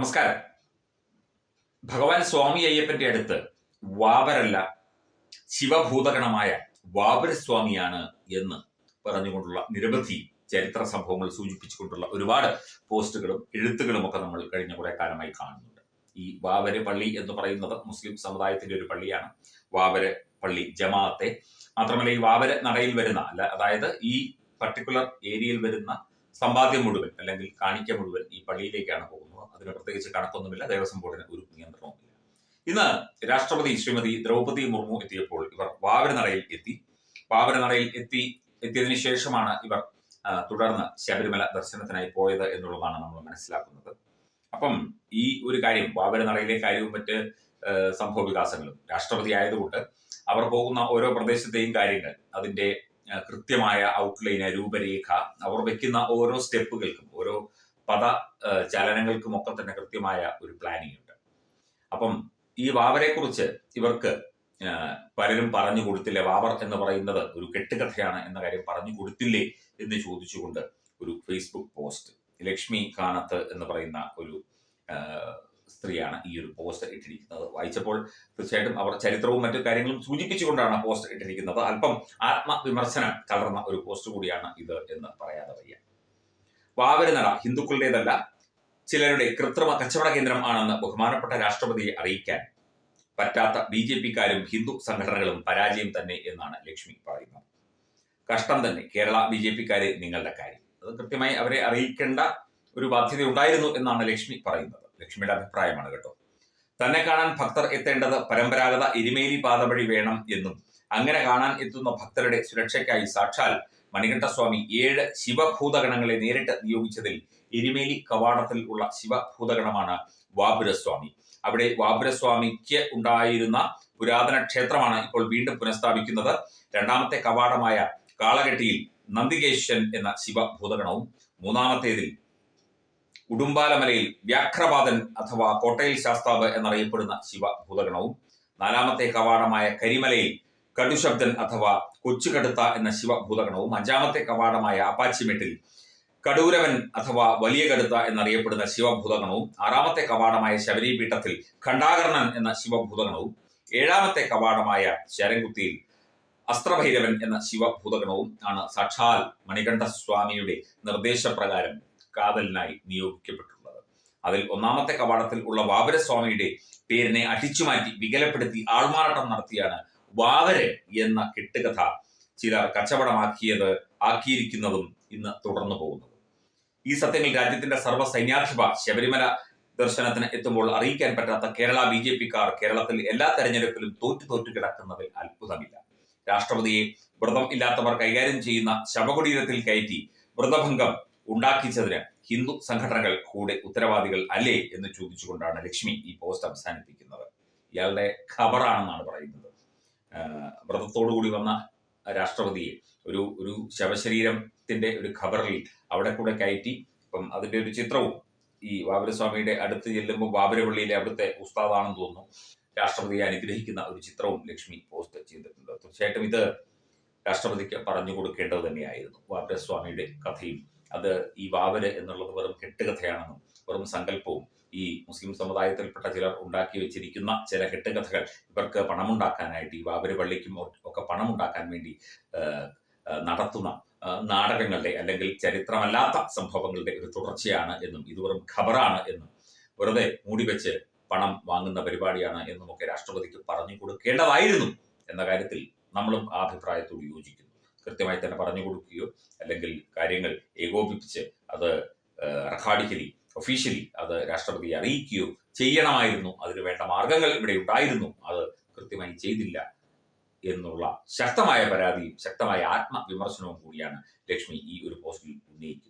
നമസ്കാരം. ഭഗവാൻ സ്വാമി അയ്യപ്പന്റെ അടുത്ത് വാവരല്ല ശിവഭൂതഗണമായ വാവരസ്വാമിയാണ് എന്ന് പറഞ്ഞുകൊണ്ടുള്ള നിരവധി ചരിത്ര സംഭവങ്ങൾ സൂചിപ്പിച്ചുകൊണ്ടുള്ള ഒരുപാട് പോസ്റ്റുകളും എഴുത്തുകളും ഒക്കെ നമ്മൾ കഴിഞ്ഞ കുറെ കാലമായി കാണുന്നുണ്ട്. ഈ വാവര് പള്ളി എന്ന് പറയുന്നത് മുസ്ലിം സമുദായത്തിന്റെ ഒരു പള്ളിയാണ്. വാവര് പള്ളി ജമാഅത്തെ. മാത്രമല്ല ഈ വാവര് നടയിൽ വരുന്ന അല്ല അതായത് ഈ പർട്ടിക്കുലർ ഏരിയയിൽ വരുന്ന സമ്പാദ്യം മുഴുവൻ അല്ലെങ്കിൽ കാണിക്ക മുഴുവൻ ഈ പള്ളിയിലേക്കാണ് പോകുന്നത്. അതിന് പ്രത്യേകിച്ച് കണക്കൊന്നുമില്ല. ദേവസ്വം ബോർഡിന് ഒരു നിയന്ത്രണവുമില്ല ഇന്ന് രാഷ്ട്രപതി ശ്രീമതി ദ്രൗപദി മുർമു എത്തിയപ്പോൾ ഇവർ വാവരനടയിൽ എത്തി. വാവരനടയിൽ എത്തി എത്തിയതിനു ശേഷമാണ് ഇവർ തുടർന്ന് ശബരിമല ദർശനത്തിനായി പോയത് എന്നുള്ളതാണ് നമ്മൾ മനസ്സിലാക്കുന്നത്. അപ്പം ഈ ഒരു കാര്യം വാവരനടയിലെ കാര്യവും മറ്റ് സംഭവ വികാസങ്ങളും രാഷ്ട്രപതി ആയതുകൊണ്ട് അവർ പോകുന്ന ഓരോ പ്രദേശത്തെയും കാര്യങ്ങൾ അതിന്റെ കൃത്യമായ ഔട്ട്ലൈന് രൂപരേഖ അവർ വെക്കുന്ന ഓരോ സ്റ്റെപ്പുകൾക്കും ഓരോ പദ ചലനങ്ങൾക്കും ഒക്കെ തന്നെ കൃത്യമായ ഒരു പ്ലാനിംഗ് ഉണ്ട്. അപ്പം ഈ വാവരെക്കുറിച്ച് ഇവർക്ക് പലരും പറഞ്ഞു കൊടുത്തില്ലേ? വാവർ എന്ന് പറയുന്നത് ഒരു കെട്ടുകഥയാണ് എന്ന കാര്യം പറഞ്ഞു കൊടുത്തില്ലേ എന്ന് ചോദിച്ചുകൊണ്ട് ഒരു ഫേസ്ബുക്ക് പോസ്റ്റ് ലക്ഷ്മി കാനത്ത് എന്ന് പറയുന്ന ഒരു സ്ത്രീയാണ് ഈ ഒരു പോസ്റ്റ് ഇട്ടിരിക്കുന്നത്. വായിച്ചപ്പോൾ തീർച്ചയായിട്ടും അവർ ചരിത്രവും മറ്റു കാര്യങ്ങളും സൂചിപ്പിച്ചുകൊണ്ടാണ് പോസ്റ്റ് ഇട്ടിരിക്കുന്നത്. അല്പം ആത്മവിമർശനം കലർന്ന ഒരു പോസ്റ്റ് കൂടിയാണ് ഇത് എന്ന് പറയാതെ വയ്യ. വാവരുനട ഹിന്ദുക്കളുടേതല്ല ചിലരുടെ കൃത്രിമ കച്ചവട കേന്ദ്രം ആണെന്ന് ബഹുമാനപ്പെട്ട രാഷ്ട്രപതിയെ അറിയിക്കാൻ പറ്റാത്ത ബി ജെ പിക്കാരും ഹിന്ദു സംഘടനകളും പരാജയം തന്നെ എന്നാണ് ലക്ഷ്മി പറയുന്നത്. കഷ്ടം തന്നെ കേരള ബി ജെ പിക്കാരെ നിങ്ങളുടെ കാര്യം. അത് കൃത്യമായി അവരെ അറിയിക്കേണ്ട ഒരു ബാധ്യത ഉണ്ടായിരുന്നു എന്നാണ് ലക്ഷ്മി പറയുന്നത്. ലക്ഷ്മിയുടെ അഭിപ്രായമാണ് കേട്ടോ. തന്നെ കാണാൻ ഭക്തർ എത്തേണ്ടത് പരമ്പരാഗത എരിമേലി പാത വഴി വേണം എന്നും അങ്ങനെ കാണാൻ എത്തുന്ന ഭക്തരുടെ സുരക്ഷയ്ക്കായി സാക്ഷാൽ മണികണ്ഠസ്വാമി ഏഴ് ശിവഭൂതഗണങ്ങളെ നേരിട്ട് നിയോഗിച്ചതിൽ എരിമേലി കവാടത്തിൽ ഉള്ള ശിവഭൂതഗണമാണ് വാപുരസ്വാമി. അവിടെ വാപുരസ്വാമിക്ക് ഉണ്ടായിരുന്ന പുരാതന ക്ഷേത്രമാണ് ഇപ്പോൾ വീണ്ടും പുനഃസ്ഥാപിക്കുന്നത്. രണ്ടാമത്തെ കവാടമായ കാളകെട്ടിയിൽ നന്ദികേശൻ എന്ന ശിവഭൂതഗണവും മൂന്നാമത്തേതിൽ ഉടുമ്പാലമലയിൽ വ്യാഘ്രപാതൻ അഥവാ കോട്ടയിൽ ശാസ്താവ് എന്നറിയപ്പെടുന്ന ശിവഭൂതഗണവും നാലാമത്തെ കവാടമായ കരിമലയിൽ കടുശബ്ദൻ അഥവാ കൊച്ചുകടുത്ത എന്ന ശിവഭൂതഗണവും അഞ്ചാമത്തെ കവാടമായ അപ്പാച്ചിമെട്ടിൽ കടൂരവൻ അഥവാ വലിയ കടുത്ത എന്നറിയപ്പെടുന്ന ശിവഭൂതഗണവും ആറാമത്തെ കവാടമായ ശബരിപീഠത്തിൽ ഖണ്ഡാകർണൻ എന്ന ശിവഭൂതഗണവും ഏഴാമത്തെ കവാടമായ ശരംകുത്തിയിൽ അസ്ത്രഭൈരവൻ എന്ന ശിവഭൂതഗണവും ആണ് സാക്ഷാൽ മണികണ്ഠ സ്വാമിയുടെ നിർദ്ദേശപ്രകാരം. കാവലിനായി നിയോഗിക്കപ്പെട്ടിട്ടുള്ളത്. അതിൽ ഒന്നാമത്തെ കവാടത്തിൽ ഉള്ള വാവരസ്വാമിയുടെ പേരിനെ അടിച്ചുമാറ്റി വികലപ്പെടുത്തി ആൾമാറാട്ടം നടത്തിയാണ് വാവരൻ എന്ന കെട്ടുകഥ ചിലർ കച്ചവടമാക്കിയത് ആക്കിയിരിക്കുന്നതും ഇന്ന് തുടർന്നു പോകുന്നത്. ഈ സത്യങ്ങൾ രാജ്യത്തിന്റെ സർവ സൈന്യാധിപ ശബരിമല ദർശനത്തിന് എത്തുമ്പോൾ അറിയിക്കാൻ പറ്റാത്ത കേരള ബി ജെ പിക്കാർ കേരളത്തിൽ എല്ലാ തെരഞ്ഞെടുപ്പിലും തോറ്റു തോറ്റു കിടക്കുന്നതിൽ അത്ഭുതമില്ല. രാഷ്ട്രപതിയെ വ്രതം ഇല്ലാത്തവർ കൈകാര്യം ചെയ്യുന്ന ശവകുടീരത്തിൽ കയറ്റി വ്രതഭംഗം ഉണ്ടാക്കിച്ചതിന് ഹിന്ദു സംഘടനകൾ കൂടെ ഉത്തരവാദികൾ അല്ലേ എന്ന് ചോദിച്ചുകൊണ്ടാണ് ലക്ഷ്മി ഈ പോസ്റ്റ് അവസാനിപ്പിക്കുന്നത്. ഇയാളുടെ ഖബറാണെന്നാണ് പറയുന്നത്. വ്രതത്തോടു കൂടി വന്ന രാഷ്ട്രപതിയെ ഒരു ഒരു ശവശരീരത്തിന്റെ ഒരു ഖബറിൽ അവിടെ കൂടെ കയറ്റി ഇപ്പം അതിന്റെ ഒരു ചിത്രവും ഈ ബാബരസ്വാമിയുടെ അടുത്ത് ചെല്ലുമ്പോൾ വാബരപള്ളിയിലെ അവിടുത്തെ ഉസ്താദാണെന്ന് തോന്നുന്നു. രാഷ്ട്രപതിയെ അനുഗ്രഹിക്കുന്ന ഒരു ചിത്രവും ലക്ഷ്മി പോസ്റ്റ് ചെയ്തിട്ടുണ്ട്. തീർച്ചയായിട്ടും ഇത് രാഷ്ട്രപതിക്ക് പറഞ്ഞു കൊടുക്കേണ്ടത് തന്നെയായിരുന്നു. ബാബരസ്വാമിയുടെ കഥയും അത് ഈ വാവൽ എന്നുള്ളത് വെറും കെട്ടുകഥയാണെന്നും വെറും സങ്കല്പവും ഈ മുസ്ലിം സമുദായത്തിൽപ്പെട്ട ചിലർ ഉണ്ടാക്കി വെച്ചിരിക്കുന്ന ചില കെട്ടുകഥകൾ ഇവർക്ക് പണമുണ്ടാക്കാനായിട്ട് ഈ വാവര് പള്ളിക്കും ഒക്കെ പണമുണ്ടാക്കാൻ വേണ്ടി നടത്തുന്ന നാടകങ്ങളുടെ അല്ലെങ്കിൽ ചരിത്രമല്ലാത്ത സംഭവങ്ങളുടെ ഒരു തുടർച്ചയാണ് എന്നും ഇത് വെറും ഖബറാണ് എന്നും വെറുതെ മൂടിവെച്ച് പണം വാങ്ങുന്ന പരിപാടിയാണ് എന്നുമൊക്കെ രാഷ്ട്രപതിക്ക് പറഞ്ഞു കൊടുക്കേണ്ടതായിരുന്നു എന്ന കാര്യത്തിൽ നമ്മളും ആ അഭിപ്രായത്തോട് യോജിക്കുന്നു. കൃത്യമായി തന്നെ പറഞ്ഞു കൊടുക്കുകയോ അല്ലെങ്കിൽ കാര്യങ്ങൾ ഏകോപിപ്പിച്ച് അത് റെക്കോർഡിക്കലി ഒഫീഷ്യലി അത് രാഷ്ട്രപതിയെ അറിയിക്കുകയോ ചെയ്യണമായിരുന്നു. അതിന് വേണ്ട മാർഗങ്ങൾ ഇവിടെ ഉണ്ടായിരുന്നു. അത് കൃത്യമായി ചെയ്തില്ല എന്നുള്ള ശക്തമായ പരാതിയും ശക്തമായ ആത്മവിമർശനവും കൂടിയാണ് ലക്ഷ്മി ഈ ഒരു പോസ്റ്റിൽ ഉന്നയിക്കുന്നത്.